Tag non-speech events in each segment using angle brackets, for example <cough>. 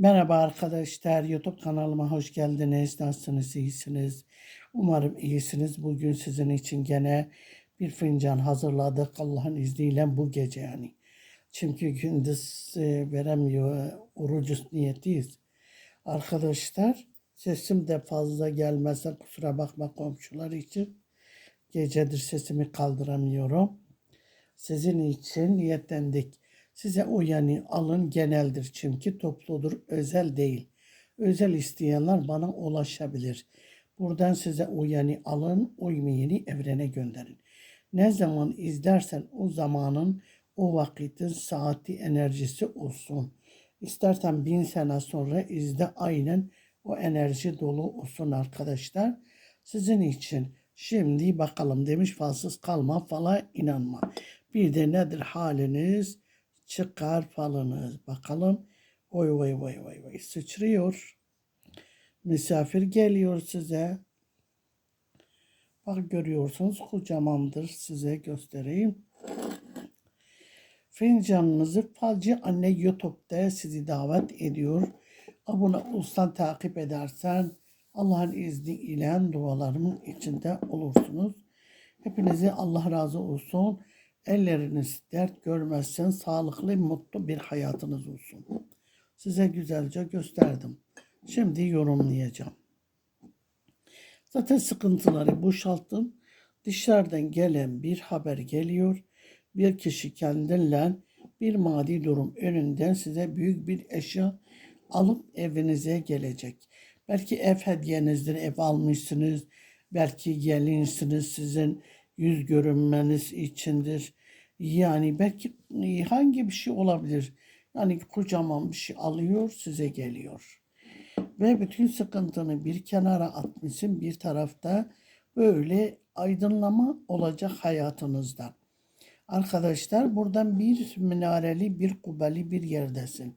Merhaba arkadaşlar, YouTube kanalıma hoş geldiniz. Nasılsınız, iyisiniz? Umarım iyisiniz. Bugün sizin için gene bir fincan hazırladık Allah'ın izniyle bu gece yani. Çünkü gündüz e, veremiyor, orucu niyetiyiz. Arkadaşlar sesim de fazla gelmezse kusura bakma komşular için. Gecedir sesimi kaldıramıyorum. Sizin için niyetlendik. Size uyanı alın geneldir çünkü topludur, özel değil. Özel isteyenler bana ulaşabilir. Buradan size uyanı alın, uymayanı evrene gönderin. Ne zaman izlersen o zamanın, o vakitin saati, enerjisi olsun. İstersen bin sene sonra izle aynen o enerji dolu olsun arkadaşlar. Sizin için şimdi bakalım demiş falsız kalma falan inanma. Bir de nedir haliniz? Çıkar falınız. Bakalım. Oy vay vay vay vay sıçrıyor. Misafir geliyor size. Bak görüyorsunuz kocamandır size göstereyim. Fincanınızı Falcı Anne YouTube'da sizi davet ediyor. Abone olsan takip edersen Allah'ın izniyle dualarımın içinde olursunuz. Hepinize Allah razı olsun. Elleriniz dert görmezsen sağlıklı, mutlu bir hayatınız olsun. Size güzelce gösterdim. Şimdi yorumlayacağım. Zaten sıkıntıları boşalttım. Dışarıdan gelen bir haber geliyor. Bir kişi kendinden bir maddi durum önünden size büyük bir eşya alıp evinize gelecek. Belki ev hediyenizdir, ev almışsınız. Belki gelinsiniz sizin yüz görünmeniz içindir. Yani belki e, hangi bir şey olabilir. Yani kocaman bir şey alıyor size geliyor. Ve bütün sıkıntını bir kenara atmışsın bir tarafta böyle aydınlama olacak hayatınızda. Arkadaşlar buradan bir minareli bir kubbeli bir yerdesin.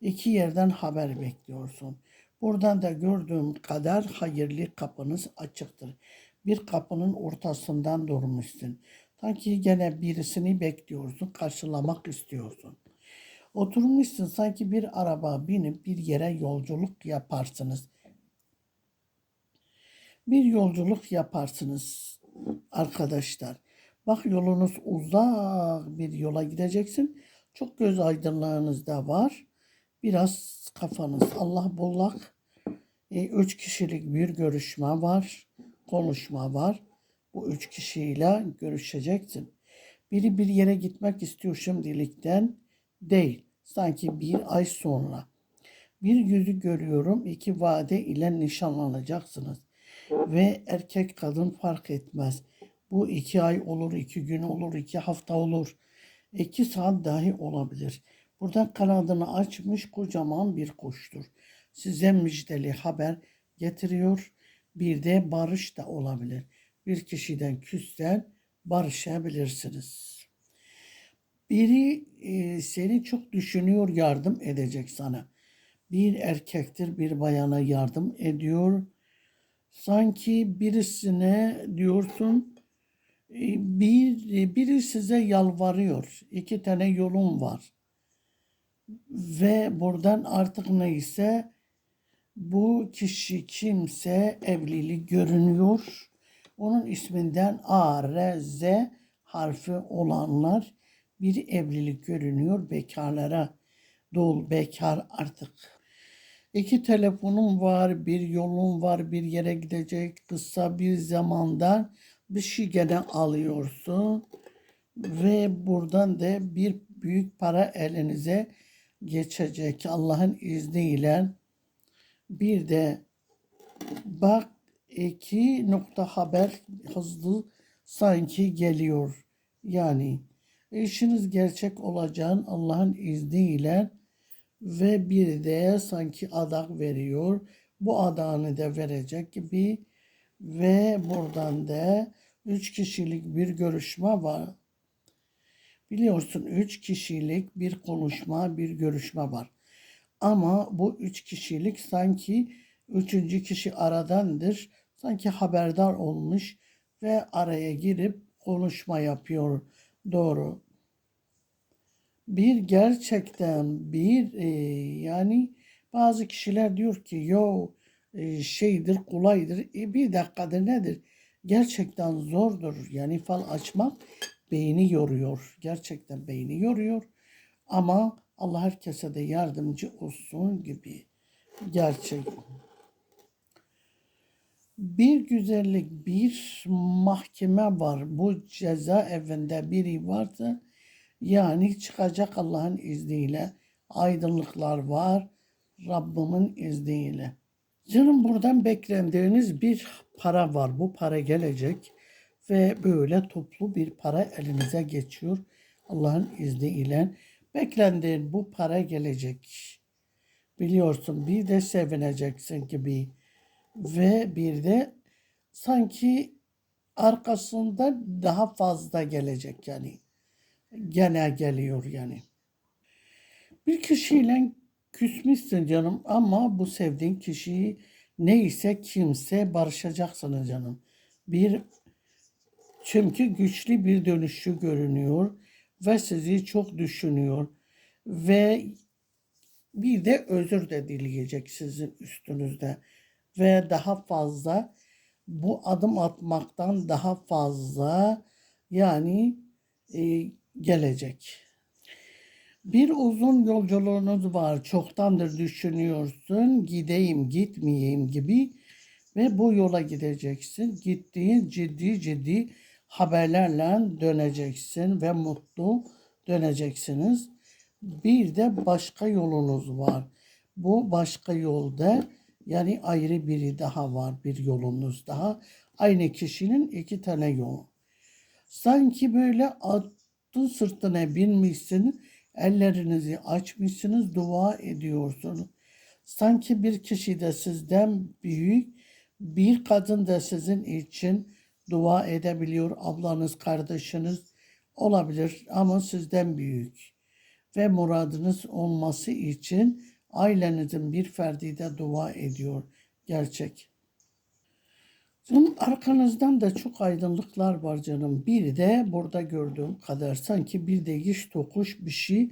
İki yerden haber bekliyorsun. Buradan da gördüğüm kadar hayırlı kapınız açıktır. Bir kapının ortasından durmuşsun. Sanki gene birisini bekliyorsun, karşılamak istiyorsun. Oturmuşsun sanki bir araba binip bir yere yolculuk yaparsınız. Bir yolculuk yaparsınız arkadaşlar. Bak yolunuz uzak bir yola gideceksin. Çok göz aydınlığınız da var. Biraz kafanız Allah bullak. E, üç kişilik bir görüşme var. Konuşma var. Bu üç kişiyle görüşeceksin. Biri bir yere gitmek istiyor şimdilikten değil. Sanki bir ay sonra. Bir yüzü görüyorum iki vade ile nişanlanacaksınız. Ve erkek kadın fark etmez. Bu iki ay olur, iki gün olur, iki hafta olur. iki saat dahi olabilir. Buradan kanadını açmış kocaman bir kuştur. Size müjdeli haber getiriyor. Bir de barış da olabilir bir kişiden küsten barışabilirsiniz. Biri e, seni çok düşünüyor, yardım edecek sana. Bir erkektir, bir bayana yardım ediyor. Sanki birisine diyorsun, e, bir biri size yalvarıyor. İki tane yolun var. Ve buradan artık neyse bu kişi kimse evlilik görünüyor onun isminden A, R, Z harfi olanlar bir evlilik görünüyor bekarlara. Dul, bekar artık. İki telefonum var, bir yolum var, bir yere gidecek kısa bir zamanda bir şey gene alıyorsun. Ve buradan da bir büyük para elinize geçecek Allah'ın izniyle. Bir de bak iki nokta haber hızlı sanki geliyor. Yani işiniz gerçek olacağın Allah'ın izniyle ve bir de sanki adak veriyor. Bu adağını da verecek gibi ve buradan da üç kişilik bir görüşme var. Biliyorsun üç kişilik bir konuşma, bir görüşme var. Ama bu üç kişilik sanki üçüncü kişi aradandır. Sanki haberdar olmuş ve araya girip konuşma yapıyor. Doğru. Bir gerçekten bir e, yani Bazı kişiler diyor ki yo e, şeydir kolaydır. E, bir dakikadır nedir? Gerçekten zordur. Yani fal açmak beyni yoruyor. Gerçekten beyni yoruyor. Ama Allah herkese de yardımcı olsun gibi. Gerçek. Bir güzellik, bir mahkeme var. Bu cezaevinde biri varsa yani çıkacak Allah'ın izniyle. Aydınlıklar var Rabbimin izniyle. Canım buradan beklendiğiniz bir para var. Bu para gelecek ve böyle toplu bir para elinize geçiyor. Allah'ın izniyle. Beklendiğin bu para gelecek. Biliyorsun bir de sevineceksin gibi. Ve bir de sanki arkasında daha fazla gelecek yani. Gene geliyor yani. Bir kişiyle küsmüşsün canım ama bu sevdiğin kişiyi neyse kimse barışacaksınız canım. Bir çünkü güçlü bir dönüşü görünüyor ve sizi çok düşünüyor ve bir de özür de dileyecek sizin üstünüzde ve daha fazla bu adım atmaktan daha fazla yani e, gelecek. Bir uzun yolculuğunuz var. Çoktandır düşünüyorsun. Gideyim, gitmeyeyim gibi ve bu yola gideceksin. Gittiğin ciddi ciddi haberlerle döneceksin ve mutlu döneceksiniz. Bir de başka yolunuz var. Bu başka yolda yani ayrı biri daha var. Bir yolunuz daha. Aynı kişinin iki tane yol. Sanki böyle atın sırtına binmişsin. Ellerinizi açmışsınız. Dua ediyorsunuz. Sanki bir kişi de sizden büyük. Bir kadın da sizin için dua edebiliyor. Ablanız, kardeşiniz olabilir ama sizden büyük. Ve muradınız olması için ailenizin bir ferdi de dua ediyor. Gerçek. Canım arkanızdan da çok aydınlıklar var canım. Bir de burada gördüğüm kadar sanki bir değiş tokuş bir şey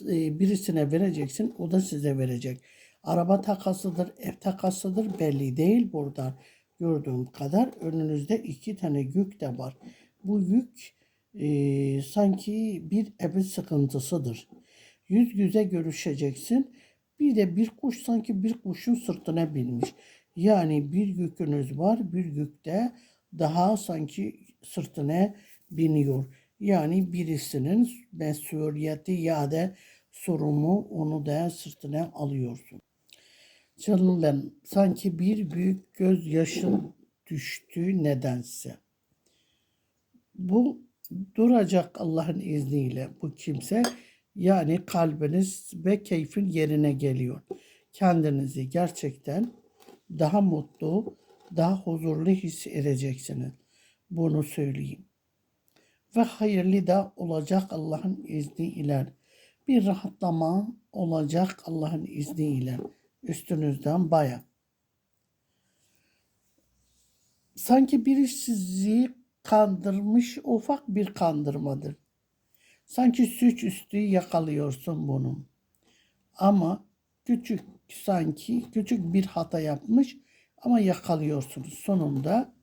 e, birisine vereceksin. O da size verecek. Araba takasıdır, ev takasıdır belli değil buradan. Gördüğüm kadar önünüzde iki tane yük de var. Bu yük e, sanki bir evin sıkıntısıdır. Yüz yüze görüşeceksin. Bir de bir kuş sanki bir kuşun sırtına binmiş. Yani bir yükünüz var, bir yük de daha sanki sırtına biniyor. Yani birisinin mesuliyeti ya da sorumlu onu da sırtına alıyorsun. Ben sanki bir büyük gözyaşın düştü nedense. Bu duracak Allah'ın izniyle bu kimse yani kalbiniz ve keyfin yerine geliyor. Kendinizi gerçekten daha mutlu, daha huzurlu hissedeceksiniz. Bunu söyleyeyim. Ve hayırlı da olacak Allah'ın izniyle. Bir rahatlama olacak Allah'ın izniyle. Üstünüzden baya. Sanki biri sizi kandırmış ufak bir kandırmadır. Sanki suç üstü yakalıyorsun bunu. Ama küçük sanki küçük bir hata yapmış ama yakalıyorsunuz. Sonunda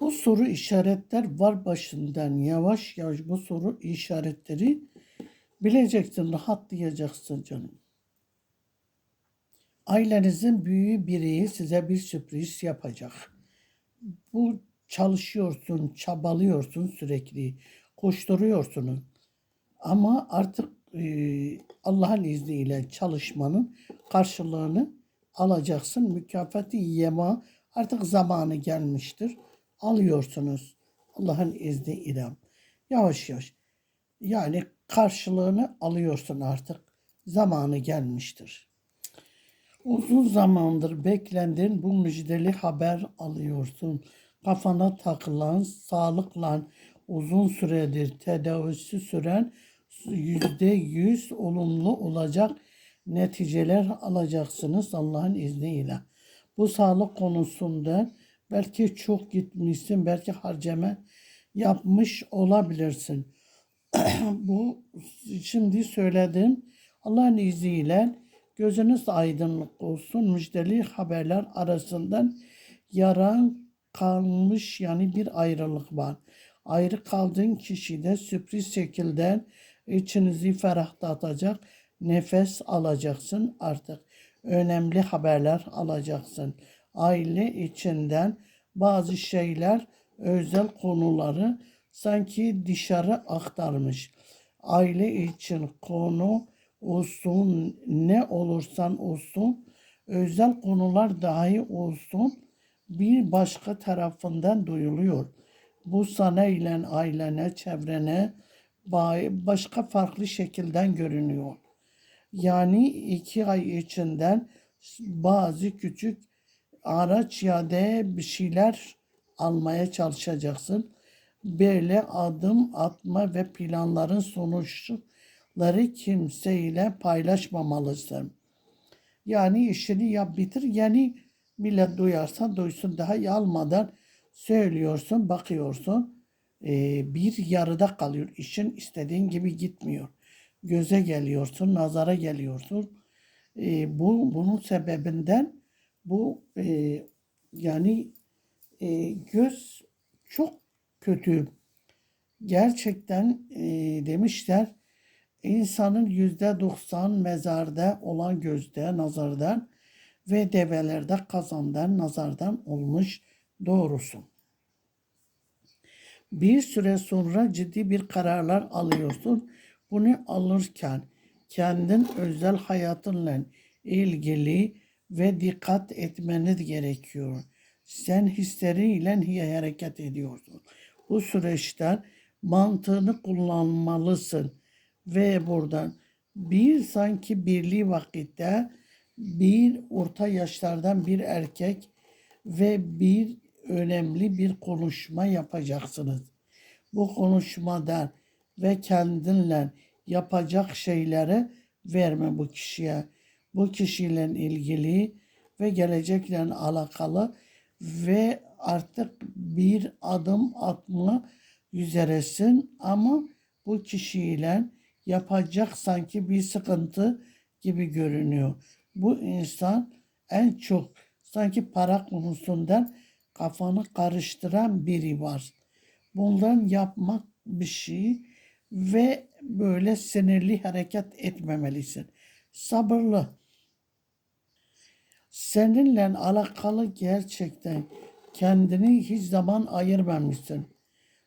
bu soru işaretler var başından. Yavaş yavaş bu soru işaretleri bileceksin, rahatlayacaksın canım. Ailenizin büyüğü biri size bir sürpriz yapacak. Bu çalışıyorsun, çabalıyorsun sürekli, koşturuyorsunuz. Ama artık e, Allah'ın izniyle çalışmanın karşılığını alacaksın. Mükafatı yema artık zamanı gelmiştir. Alıyorsunuz Allah'ın izniyle. Yavaş yavaş. Yani karşılığını alıyorsun artık. Zamanı gelmiştir. Uzun zamandır beklendiğin bu müjdeli haber alıyorsun. Kafana takılan, sağlıkla uzun süredir tedavisi süren yüzde yüz olumlu olacak neticeler alacaksınız Allah'ın izniyle. Bu sağlık konusunda belki çok gitmişsin, belki harcama yapmış olabilirsin. <clears throat> Bu şimdi söylediğim Allah'ın izniyle gözünüz aydınlık olsun. Müjdeli haberler arasından yaran kalmış yani bir ayrılık var. Ayrı kaldığın kişide sürpriz şekilde içinizi ferahlatacak nefes alacaksın artık. Önemli haberler alacaksın. Aile içinden bazı şeyler, özel konuları sanki dışarı aktarmış. Aile için konu olsun, ne olursan olsun, özel konular dahi olsun bir başka tarafından duyuluyor. Bu sana ile ailene, çevrene ba- başka farklı şekilden görünüyor. Yani iki ay içinden bazı küçük araç ya da bir şeyler almaya çalışacaksın. Böyle adım atma ve planların sonuçları kimseyle paylaşmamalısın. Yani işini yap bitir. Yani millet duyarsa duysun daha iyi almadan söylüyorsun, bakıyorsun. Ee, bir yarıda kalıyor. İşin istediğin gibi gitmiyor. Göze geliyorsun, nazara geliyorsun. Ee, bu bunun sebebinden bu e, yani e, göz çok kötü. Gerçekten e, demişler insanın yüzde doksan mezarda olan gözde, nazardan ve develerde kazandan, nazardan olmuş doğrusu. Bir süre sonra ciddi bir kararlar alıyorsun. Bunu alırken kendin özel hayatınla ilgili ve dikkat etmeniz gerekiyor. Sen hisleriyle hareket ediyorsun. Bu süreçte mantığını kullanmalısın ve buradan bir sanki birliği vakitte bir orta yaşlardan bir erkek ve bir önemli bir konuşma yapacaksınız. Bu konuşmadan ve kendinle yapacak şeyleri verme bu kişiye. Bu kişiyle ilgili ve gelecekle alakalı ve artık bir adım atma üzeresin ama bu kişiyle yapacak sanki bir sıkıntı gibi görünüyor. Bu insan en çok sanki para konusundan kafanı karıştıran biri var. Bundan yapmak bir şey ve böyle sinirli hareket etmemelisin. Sabırlı. Seninle alakalı gerçekten kendini hiç zaman ayırmamışsın.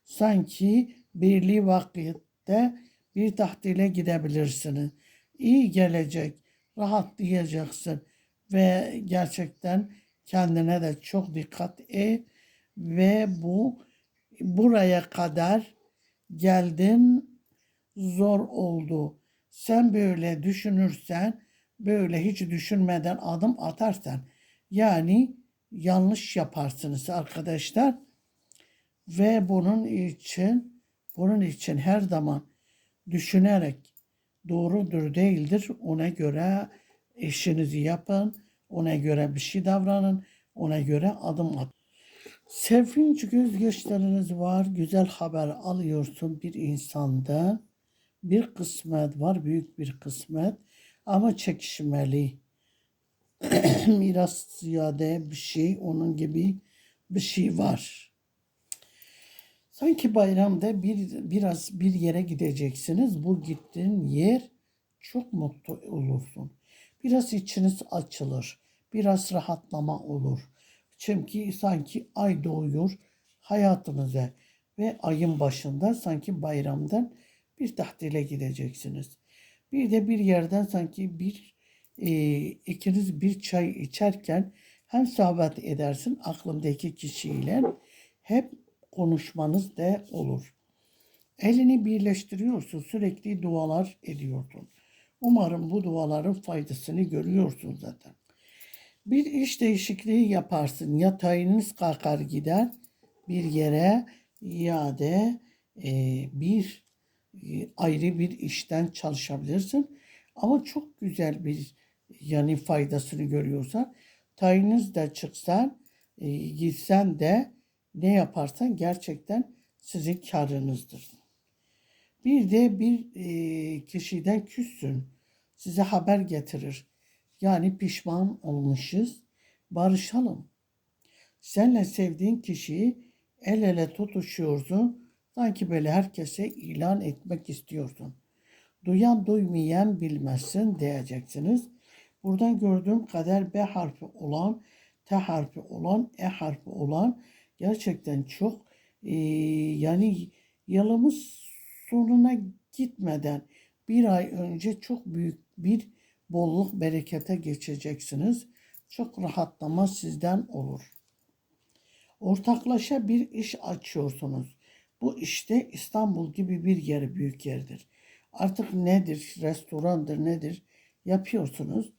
Sanki birliği vakitte bir tahtile gidebilirsiniz. İyi gelecek, rahatlayacaksın ve gerçekten kendine de çok dikkat et ve bu buraya kadar geldin zor oldu. Sen böyle düşünürsen, böyle hiç düşünmeden adım atarsan yani yanlış yaparsınız arkadaşlar. Ve bunun için bunun için her zaman düşünerek doğrudur değildir ona göre işinizi yapın, ona göre bir şey davranın, ona göre adım at. Sevinç gözyaşlarınız var, güzel haber alıyorsun bir insanda. Bir kısmet var, büyük bir kısmet ama çekişmeli. <clears throat> Miras ziyade bir şey, onun gibi bir şey var. Sanki bayramda bir biraz bir yere gideceksiniz. Bu gittiğin yer çok mutlu olursun. Biraz içiniz açılır. Biraz rahatlama olur. Çünkü sanki ay doğuyor hayatınıza ve ayın başında sanki bayramdan bir tahtile gideceksiniz. Bir de bir yerden sanki bir e, ikiniz bir çay içerken hem sohbet edersin aklımdaki kişiyle hep konuşmanız da olur. Elini birleştiriyorsun, sürekli dualar ediyorsun. Umarım bu duaların faydasını görüyorsun zaten. Bir iş değişikliği yaparsın. Ya tayininiz kalkar gider bir yere ya da e, bir e, ayrı bir işten çalışabilirsin. Ama çok güzel bir yani faydasını görüyorsan tayininiz de çıksan e, gitsen de ne yaparsan gerçekten sizin karınızdır. Bir de bir e, kişiden küssün. size haber getirir. Yani pişman olmuşuz. Barışalım. Senle sevdiğin kişiyi el ele tutuşuyorsun. Sanki böyle herkese ilan etmek istiyorsun. Duyan duymayan bilmezsin diyeceksiniz. Buradan gördüğüm kader B harfi olan, T harfi olan, E harfi olan gerçekten çok eee, yani yılımız sonuna gitmeden bir ay önce çok büyük bir bolluk berekete geçeceksiniz. Çok rahatlama sizden olur. Ortaklaşa bir iş açıyorsunuz. Bu işte İstanbul gibi bir yer büyük yerdir. Artık nedir, restorandır nedir yapıyorsunuz.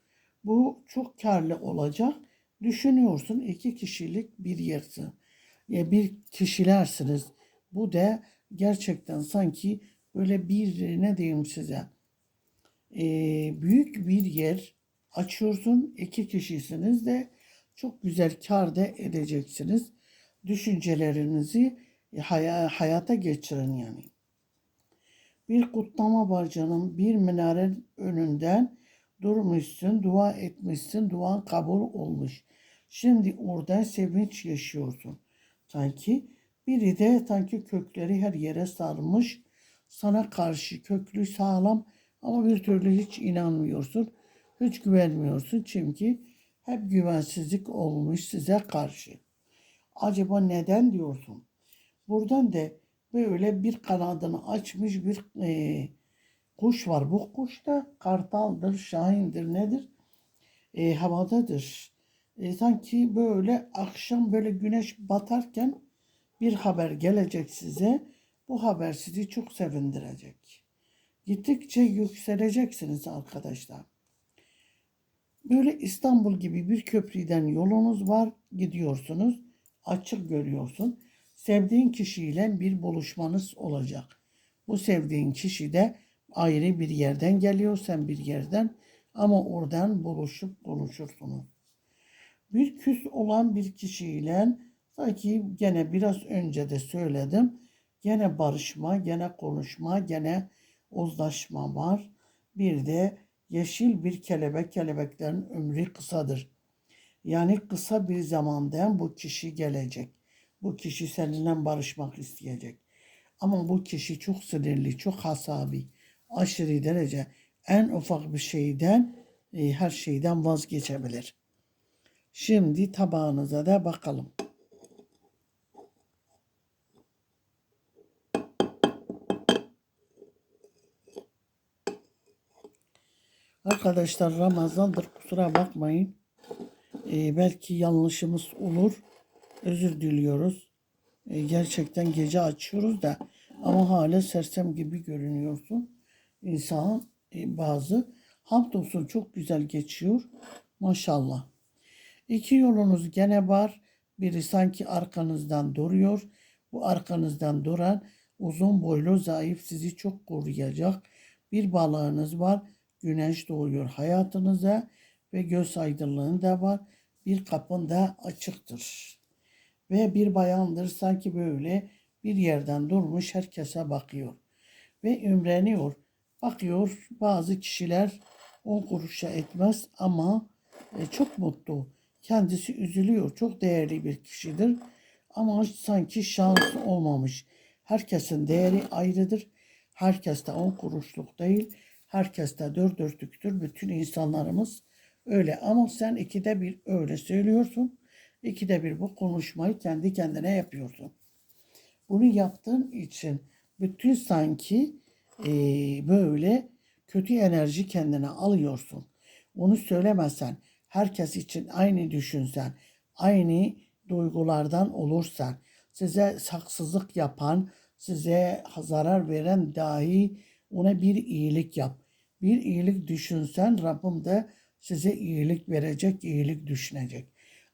Bu çok karlı olacak. Düşünüyorsun iki kişilik bir yersin. Ya bir kişilersiniz. Bu da gerçekten sanki böyle bir ne diyeyim size e, büyük bir yer açıyorsun. iki kişisiniz de çok güzel kar da edeceksiniz. Düşüncelerinizi haya- hayata geçirin yani. Bir kutlama var. Bir minare önünden durmuşsun, dua etmişsin, duan kabul olmuş. Şimdi orada sevinç yaşıyorsun. Sanki biri de sanki kökleri her yere sarmış. Sana karşı köklü sağlam ama bir türlü hiç inanmıyorsun. Hiç güvenmiyorsun çünkü hep güvensizlik olmuş size karşı. Acaba neden diyorsun? Buradan da böyle bir kanadını açmış bir eee, kuş var. Bu kuş da kartaldır, şahindir, nedir? E, havadadır. E, sanki böyle akşam böyle güneş batarken bir haber gelecek size. Bu haber sizi çok sevindirecek. Gittikçe yükseleceksiniz arkadaşlar. Böyle İstanbul gibi bir köprüden yolunuz var, gidiyorsunuz. Açık görüyorsun. Sevdiğin kişiyle bir buluşmanız olacak. Bu sevdiğin kişi de ayrı bir yerden geliyor, sen bir yerden ama oradan buluşup konuşursunuz. Bir küs olan bir kişiyle sanki gene biraz önce de söyledim. Gene barışma, gene konuşma, gene uzlaşma var. Bir de yeşil bir kelebek, kelebeklerin ömrü kısadır. Yani kısa bir zamanda bu kişi gelecek. Bu kişi seninle barışmak isteyecek. Ama bu kişi çok sinirli, çok hasabi, aşırı derece en ufak bir şeyden, e, her şeyden vazgeçebilir. Şimdi tabağınıza da bakalım. Arkadaşlar Ramazan'dır kusura bakmayın. Ee, belki yanlışımız olur. Özür diliyoruz. Ee, gerçekten gece açıyoruz da ama hala sersem gibi görünüyorsun. İnsan e, bazı hamdolsun çok güzel geçiyor. Maşallah. İki yolunuz gene var. Biri sanki arkanızdan duruyor. Bu arkanızdan duran uzun boylu zayıf sizi çok koruyacak. Bir balığınız var. Güneş doğuyor hayatınıza ve göz aydınlığı da var. Bir kapın da açıktır. Ve bir bayandır sanki böyle bir yerden durmuş herkese bakıyor. Ve ümreniyor. Bakıyor bazı kişiler on kuruşa etmez ama e, çok mutlu. Kendisi üzülüyor. Çok değerli bir kişidir. Ama sanki şansı olmamış. Herkesin değeri ayrıdır. Herkes de on kuruşluk değil. Herkes de dört dörtlüktür. Bütün insanlarımız öyle. Ama sen ikide bir öyle söylüyorsun. İkide bir bu konuşmayı kendi kendine yapıyorsun. Bunu yaptığın için bütün sanki e, böyle kötü enerji kendine alıyorsun. Onu söylemesen, herkes için aynı düşünsen, aynı duygulardan olursan, size haksızlık yapan, size zarar veren dahi ona bir iyilik yap. Bir iyilik düşünsen Rabbim de size iyilik verecek, iyilik düşünecek.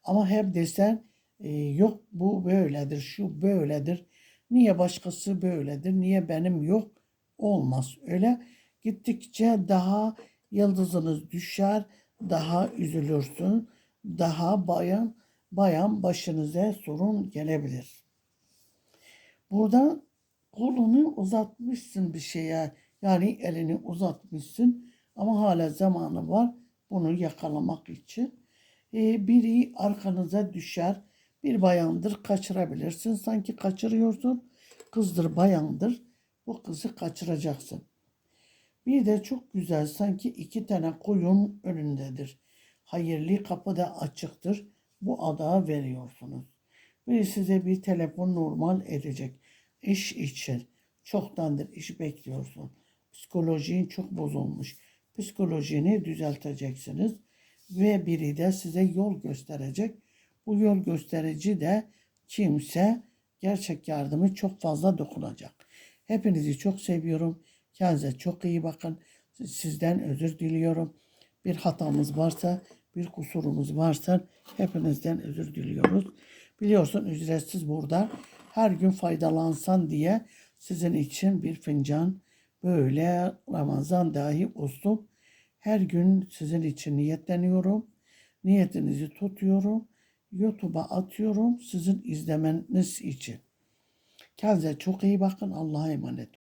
Ama hep desen e, yok bu böyledir, şu böyledir. Niye başkası böyledir, niye benim yok? Olmaz öyle. Gittikçe daha yıldızınız düşer, daha üzülürsün, daha bayan bayan başınıza sorun gelebilir. Burada kolunu uzatmışsın bir şeye, yani elini uzatmışsın Ama hala zamanı var bunu yakalamak için. Ee, biri arkanıza düşer. Bir bayandır kaçırabilirsin. Sanki kaçırıyorsun. Kızdır bayandır. Bu kızı kaçıracaksın. Bir de çok güzel sanki iki tane koyun önündedir. Hayırlı kapı da açıktır. Bu adağı veriyorsunuz. Biri size bir telefon normal edecek. İş için. Çoktandır iş bekliyorsun. Psikolojin çok bozulmuş. Psikolojini düzelteceksiniz. Ve biri de size yol gösterecek. Bu yol gösterici de kimse gerçek yardımı çok fazla dokunacak. Hepinizi çok seviyorum. Kendinize çok iyi bakın. Sizden özür diliyorum. Bir hatamız varsa, bir kusurumuz varsa hepinizden özür diliyoruz. Biliyorsun ücretsiz burada. Her gün faydalansan diye sizin için bir fincan böyle Ramazan dahi olsun. Her gün sizin için niyetleniyorum. Niyetinizi tutuyorum. YouTube'a atıyorum sizin izlemeniz için. Kendinize çok iyi bakın. Allah'a emanet.